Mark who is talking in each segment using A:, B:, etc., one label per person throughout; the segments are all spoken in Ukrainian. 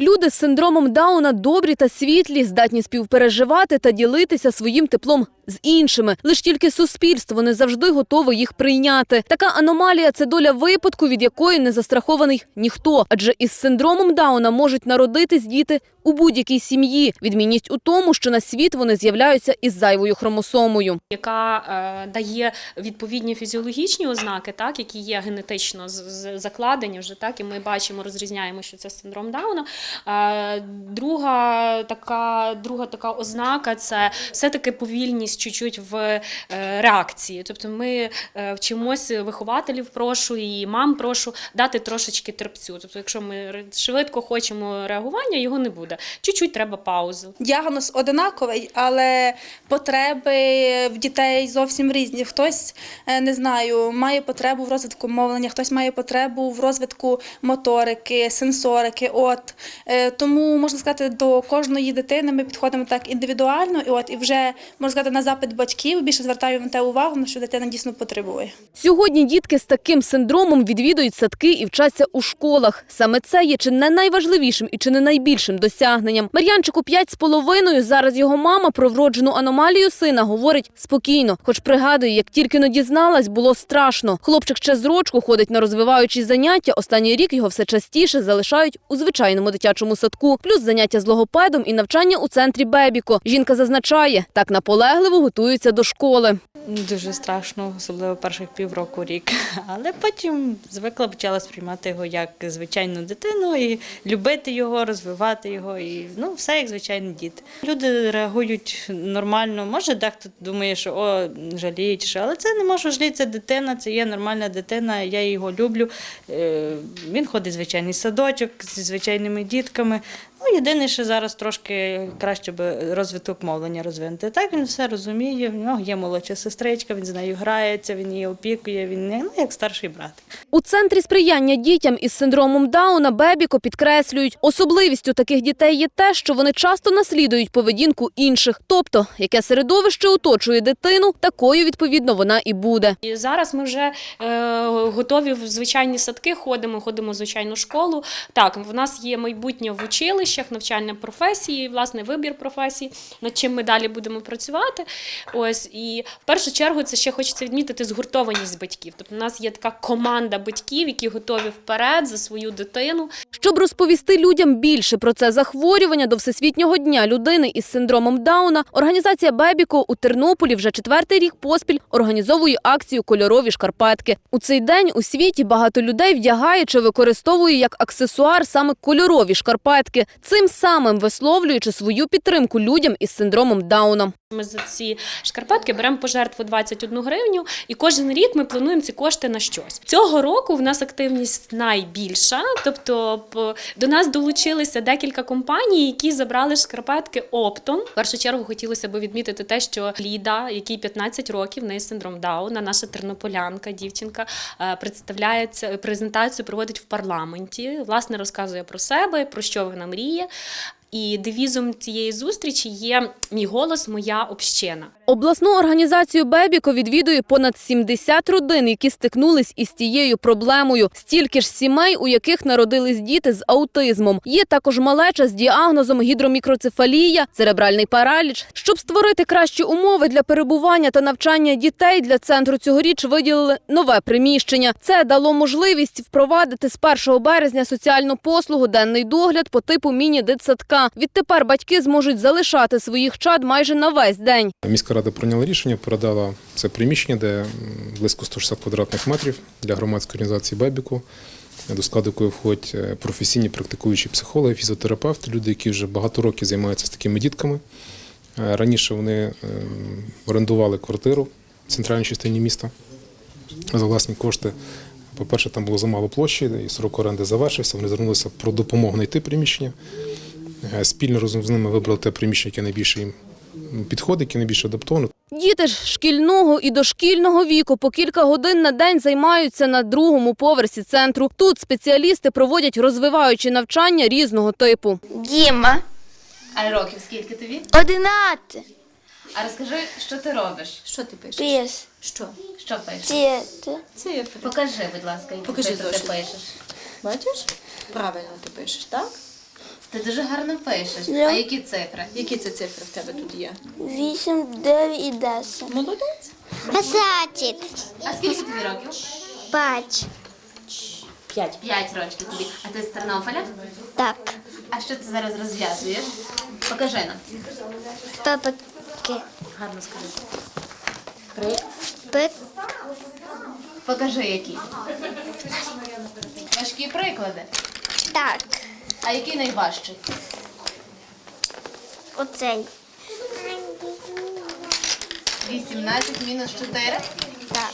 A: Люди з синдромом Дауна добрі та світлі, здатні співпереживати та ділитися своїм теплом з іншими. Лиш тільки суспільство не завжди готове їх прийняти. Така аномалія це доля випадку, від якої не застрахований ніхто. Адже із синдромом Дауна можуть народитись діти у будь-якій сім'ї. Відмінність у тому, що на світ вони з'являються із зайвою хромосомою.
B: яка е, дає відповідні фізіологічні ознаки, так які є генетично закладені вже так, і ми бачимо, розрізняємо, що це синдром Дауна. Е, друга така, друга така ознака це все-таки повільність чуть-чуть в е, реакції. Тобто ми е, вчимось вихователів, прошу і мам прошу дати трошечки терпцю. Тобто, якщо ми швидко хочемо реагування, його не буде. Чуть-чуть треба паузу.
C: Діагноз одинаковий, але потреби в дітей зовсім різні. Хтось е, не знаю, має потребу в розвитку мовлення, хтось має потребу в розвитку моторики, сенсорики. От тому можна сказати, до кожної дитини ми підходимо так індивідуально, і от і вже можна сказати на запит батьків більше звертаємо на те увагу, що дитина дійсно потребує.
A: Сьогодні дітки з таким синдромом відвідують садки і вчаться у школах. Саме це є чи не найважливішим і чи не найбільшим досягненням. Мар'янчику п'ять з половиною. Зараз його мама про вроджену аномалію сина говорить спокійно, хоч пригадує, як тільки но дізналась, було страшно. Хлопчик ще з рочку ходить на розвиваючі заняття. Останній рік його все частіше залишають у звичайному дитячому садку, плюс заняття з логопедом і навчання у центрі Бебіко. Жінка зазначає, так наполегливо готується до школи.
D: Дуже страшно, особливо перших півроку рік. Але потім звикла почала сприймати його як звичайну дитину і любити його, розвивати його, і ну все як звичайний діти. Люди реагують нормально. Може, дехто думає, що о, жаліють, але це не може жаліти, це дитина, це є нормальна дитина, я його люблю. Е, Він ходить в звичайний садочок зі звичайними дітками. Ну, єдине, що зараз трошки краще би розвиток мовлення розвинути. Так він все розуміє. В нього є молодша сестричка, він з нею грається, він її опікує, він не ну, як старший брат.
A: У центрі сприяння дітям із синдромом Дауна Бебіко підкреслюють, особливістю таких дітей є те, що вони часто наслідують поведінку інших. Тобто, яке середовище оточує дитину, такою відповідно вона і буде.
B: І зараз ми вже е, готові в звичайні садки, ходимо, ходимо в звичайну школу. Так, в нас є майбутнє в училищах, навчальні професії, власне, вибір професій, над чим ми далі будемо працювати. Ось і в першу чергу це ще хочеться відмітити згуртованість батьків. Тобто, у нас є така команда батьків, які готові вперед за свою дитину.
A: Щоб розповісти людям більше про це захворювання до Всесвітнього дня людини із синдромом Дауна, організація Бебіко у Тернополі вже четвертий рік поспіль організовує акцію Кольорові шкарпетки. У цей день у світі багато людей вдягає чи використовує як аксесуар саме кольорові шкарпетки, цим самим висловлюючи свою підтримку людям із синдромом Дауна.
B: Ми за ці шкарпетки беремо пожертву 21 гривню, і кожен рік ми плануємо ці кошти на щось. Цього року в нас активність найбільша. Тобто до нас долучилися декілька компаній, які забрали шкарпетки оптом. В першу чергу хотілося б відмітити те, що Ліда, якій 15 років, в неї синдром Дауна, наша тернополянка, дівчинка, представляється презентацію проводить в парламенті. Власне розказує про себе, про що вона мріє. І девізом цієї зустрічі є мій голос, моя община.
A: Обласну організацію Бебіко відвідує понад 70 родин, які стикнулись із тією проблемою. Стільки ж сімей, у яких народились діти з аутизмом. Є також малеча з діагнозом гідромікроцефалія, церебральний параліч. Щоб створити кращі умови для перебування та навчання дітей, для центру цьогоріч виділили нове приміщення. Це дало можливість впровадити з 1 березня соціальну послугу денний догляд по типу міні-дитсадка. Відтепер батьки зможуть залишати своїх чад майже на весь день.
E: Міська рада прийняла рішення, передала це приміщення, де близько 160 квадратних метрів для громадської організації Бебіку, до складу якої входять е, професійні практикуючі психологи, фізіотерапевти, люди, які вже багато років займаються з такими дітками. Е, Раніше вони ем, орендували квартиру в центральній частині міста за власні кошти. По-перше, там було замало площі, і срок оренди завершився. Вони звернулися про допомогу знайти приміщення. Е, Спільно разом з ними вибрали те приміщення, яке найбільше їм підходить, яке найбільше адаптоване.
A: Діти ж шкільного і дошкільного віку по кілька годин на день займаються на другому поверсі центру. Тут спеціалісти проводять розвиваючі навчання різного типу.
F: Діма,
G: А років скільки тобі?
F: одинадцять.
G: А розкажи, що ти робиш?
H: Що ти пишеш?
F: Піс.
H: Що?
G: Що пишеш?
F: Цвіти.
H: Цифри.
G: Покажи, будь ласка, які
H: Покажи
G: цифри ти пишеш.
H: Бачиш? Правильно ти пишеш, так?
G: Ти дуже гарно пишеш.
F: Я-
G: А які цифри?
H: Які це цифри в тебе тут є?
F: Вісім, дев'ять і десять.
H: Молодець.
F: Десятик.
G: А скільки тобі років?
F: П'ять.
H: П'ять.
G: П'ять років тобі. А ти з Тернополя?
F: Так.
G: А що ти зараз розв'язуєш? Покажи нам.
F: Папики.
G: Гарно скажи.
F: Пик.
G: Покажи які. Важкі приклади.
F: Так.
G: А який найважчий?
F: Оцей.
G: 18 мінус 4.
F: Так.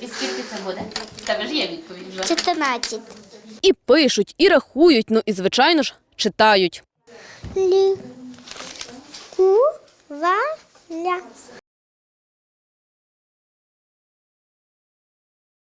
G: І скільки це буде? В тебе ж є відповідь вже.
F: Чотирнадцять.
A: І пишуть, і рахують, ну і, звичайно ж, читають.
F: Лі. Ку. Ля.